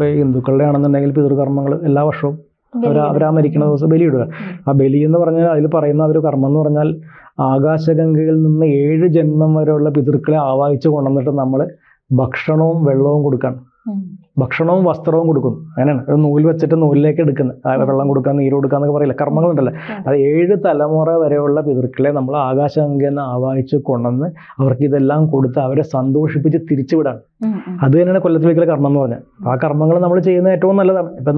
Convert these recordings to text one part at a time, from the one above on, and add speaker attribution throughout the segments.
Speaker 1: ഇപ്പോൾ ഹിന്ദുക്കളുടെ ആണെന്നുണ്ടെങ്കിൽ പിതൃകർമ്മങ്ങൾ എല്ലാ വർഷവും അവർ അവരാ മരിക്കുന്ന ദിവസം ബലിയിടുക. ആ ബലി എന്ന് പറഞ്ഞാൽ അതിൽ പറയുന്ന ഒരു കർമ്മം എന്ന് പറഞ്ഞാൽ ആകാശഗംഗയിൽ നിന്ന് ഏഴ് ജന്മം വരെയുള്ള പിതൃക്കളെ ആവാഹിച്ച് കൊണ്ടുവന്നിട്ട് നമ്മൾ ഭക്ഷണവും വെള്ളവും കൊടുക്കണം. ഭക്ഷണവും വസ്ത്രവും കൊടുക്കുന്നു അങ്ങനെയാണ്. ഒരു നൂൽ വെച്ചിട്ട് നൂലിലേക്ക് എടുക്കുന്നത്. വെള്ളം കൊടുക്കുക നീര് കൊടുക്കുക എന്നൊക്കെ പറയില്ല? കർമ്മങ്ങളുണ്ടല്ലോ. അത് ഏഴ് തലമുറ വരെയുള്ള പിതൃക്കളെ നമ്മൾ ആകാശഗംഗയിൽ നിന്ന് ആവാഹിച്ച് കൊണ്ടുവന്ന് അവർക്ക് ഇതെല്ലാം കൊടുത്ത് അവരെ സന്തോഷിപ്പിച്ച് തിരിച്ചുവിടാണ്. അത് തന്നെയാണ് കൊല്ലത്തിലേക്കുള്ള കർമ്മം എന്ന് പറഞ്ഞാൽ ആ കർമ്മങ്ങൾ നമ്മൾ ചെയ്യുന്ന ഏറ്റവും നല്ലതാണ്. ഇപ്പം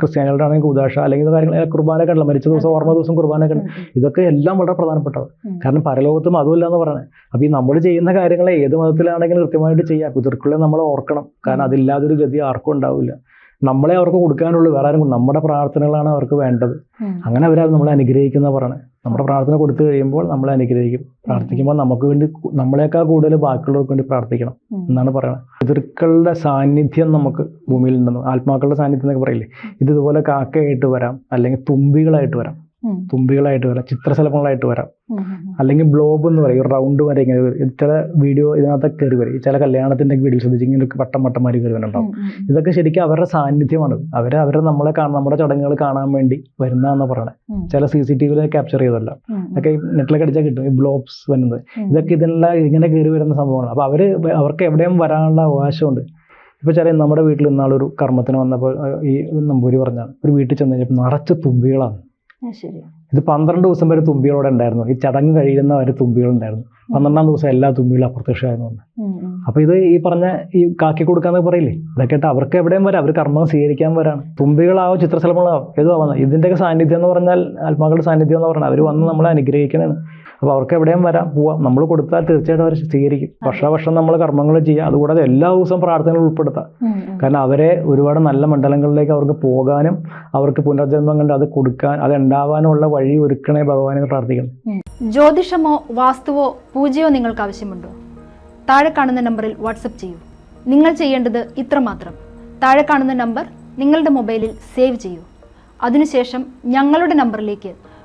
Speaker 1: ക്രിസ്ത്യാനികളുടെ ആണെങ്കിൽ ഉദാശ അല്ലെങ്കിൽ കാര്യങ്ങൾ കുർബാനൊക്കെ ഉണ്ടല്ലോ. മരിച്ച ദിവസം ഓർമ്മ ദിവസം കുർബാനൊക്കെ ഉണ്ട്. ഇതൊക്കെ എല്ലാം വളരെ പ്രധാനപ്പെട്ടത്. കാരണം പരലോകത്തും അതുമില്ല എന്ന് പറയുന്നത് അപ്പോൾ ഈ നമ്മൾ ചെയ്യുന്ന കാര്യങ്ങളെ ഏത് മതത്തിലാണെങ്കിലും കൃത്യമായിട്ട് ചെയ്യാം. പിതൃക്കളെ നമ്മൾ ഓർക്കണം. കാരണം അതില്ലാതൊരു ഗതി ആർക്കും ഉണ്ടാവില്ല. നമ്മളെ അവർക്ക് കൊടുക്കാനുള്ളൂ. വേറെ ആരും നമ്മുടെ പ്രാർത്ഥനകളാണ് അവർക്ക് വേണ്ടത്. അങ്ങനെ അവരത് നമ്മളെ അനുഗ്രഹിക്കുന്ന പറയണേ. നമ്മുടെ പ്രാർത്ഥന കൊടുത്തു കഴിയുമ്പോൾ നമ്മളെ അനുഗ്രഹിക്കും. പ്രാർത്ഥിക്കുമ്പോൾ നമുക്ക് വേണ്ടി നമ്മളെക്കാൾ കൂടുതൽ ബാക്കിയുള്ളവർക്ക് വേണ്ടി പ്രാർത്ഥിക്കണം എന്നാണ് പറയുന്നത് പിതൃക്കളുടെ സാന്നിധ്യം നമുക്ക് ഭൂമിയിൽ ഉണ്ടെന്ന് ആത്മാക്കളുടെ സാന്നിധ്യം എന്നൊക്കെ പറയില്ലേ? ഇത് ഇതുപോലെ കാക്കയായിട്ട് വരാം അല്ലെങ്കിൽ തുമ്പികളായിട്ട് വരാം. തുമ്പികളായിട്ട് വരാം ചിത്രശലഭങ്ങളായിട്ട് വരാം. അല്ലെങ്കിൽ ബ്ലോബ് എന്ന് പറയും റൗണ്ട് വരെ ഇങ്ങനെ. ചില വീഡിയോ ഇതിനകത്തൊക്കെ കയറി വരും. ചില കല്യാണത്തിന്റെ വീഡിയോ ശ്രദ്ധിച്ച് ഇങ്ങനെ വട്ടം വട്ടന്മാർ കയറി വരുന്നുണ്ടാവും ഇതൊക്കെ ശരിക്കും അവരുടെ സാന്നിധ്യമാണ്. അവരെ അവരെ നമ്മളെ കാണാൻ നമ്മുടെ ചടങ്ങുകൾ കാണാൻ വേണ്ടി വരുന്നതെന്ന് പറയണേ. ചില സി സി ടി വിയിൽ ക്യാപ്ചർ ചെയ്തല്ല ഒക്കെ ഈ നെറ്റിലൊക്കെ അടിച്ചാൽ കിട്ടും ഈ ബ്ലോബ്സ് വരുന്നത്. ഇതൊക്കെ ഇതിനുള്ള ഇങ്ങനെ കയറി വരുന്ന സംഭവമാണ് അപ്പോൾ അവർ അവർക്ക് എവിടെയും വരാനുള്ള അവകാശമുണ്ട്. ഇപ്പോൾ ചില നമ്മുടെ വീട്ടിൽ ഇന്നാളൊരു കർമ്മത്തിന് വന്നപ്പോൾ ഈ നമ്പൂരി പറഞ്ഞാൽ ഒരു വീട്ടിൽ ചെന്ന് കഴിഞ്ഞപ്പോൾ നിറച്ച് തുമ്പികളാണ്. ഇത് പന്ത്രണ്ട് ദിവസം വരെ തുമ്പികളോടെ ഉണ്ടായിരുന്നു. ഈ ചടങ്ങ് കഴിയുന്ന വരെ തുമ്പികളുണ്ടായിരുന്നു പന്ത്രണ്ടാം ദിവസം എല്ലാ തുമ്പികളും അപ്രത്യക്ഷമായിരുന്നു അപ്പൊ ഇത് ഈ പറഞ്ഞ ഈ കാക്കി കൊടുക്കാന്ന് പറയില്ലേ? ഇതൊക്കെ അവർക്ക് എവിടെയും വരാം. അവർ കർമ്മം സ്വീകരിക്കാൻ വരാണ്. തുമ്പികളാവോ ചിത്രശലഭങ്ങളാവും ഏതോ ആവുന്ന ഇതിന്റെയൊക്കെ സാന്നിധ്യം എന്ന് പറഞ്ഞാൽ ആത്മാക്കളുടെ സാന്നിധ്യം എന്ന് പറഞ്ഞാൽ അവർ വന്ന് നമ്മളെ അനുഗ്രഹിക്കണതാണ്. അപ്പോൾ അവർക്ക് എവിടെയും വരാം പോവാം. നമ്മൾ കൊടുത്താൽ തീർച്ചയായിട്ടും അവർ സ്വീകരിക്കും. വർഷാവർഷം നമ്മൾ കർമ്മങ്ങൾ ചെയ്യുക അതുകൂടാതെ എല്ലാ ദിവസവും പ്രാർത്ഥനകൾ ഉൾപ്പെടുത്താം. കാരണം അവരെ ഒരുപാട് നല്ല മണ്ഡലങ്ങളിലേക്ക് അവർക്ക് പോകാനും അവർക്ക് പുനർജന്മം കണ്ട് അത് കൊടുക്കാൻ അത് ഉണ്ടാവാനുള്ള വഴി ഒരുക്കണേ ഭഗവാനെ പ്രാർത്ഥിക്കണം
Speaker 2: ജ്യോതിഷമോ വാസ്തുവോ പൂജയോ നിങ്ങൾക്ക് ആവശ്യമുണ്ടോ? താഴെ കാണുന്ന നമ്പറിൽ വാട്സപ്പ് ചെയ്യൂ. നിങ്ങൾ ചെയ്യേണ്ടത് ഇത്ര മാത്രം. താഴെ കാണുന്ന നമ്പർ നിങ്ങളുടെ മൊബൈലിൽ സേവ് ചെയ്യൂ. അതിനുശേഷം ഞങ്ങളുടെ നമ്പറിലേക്ക്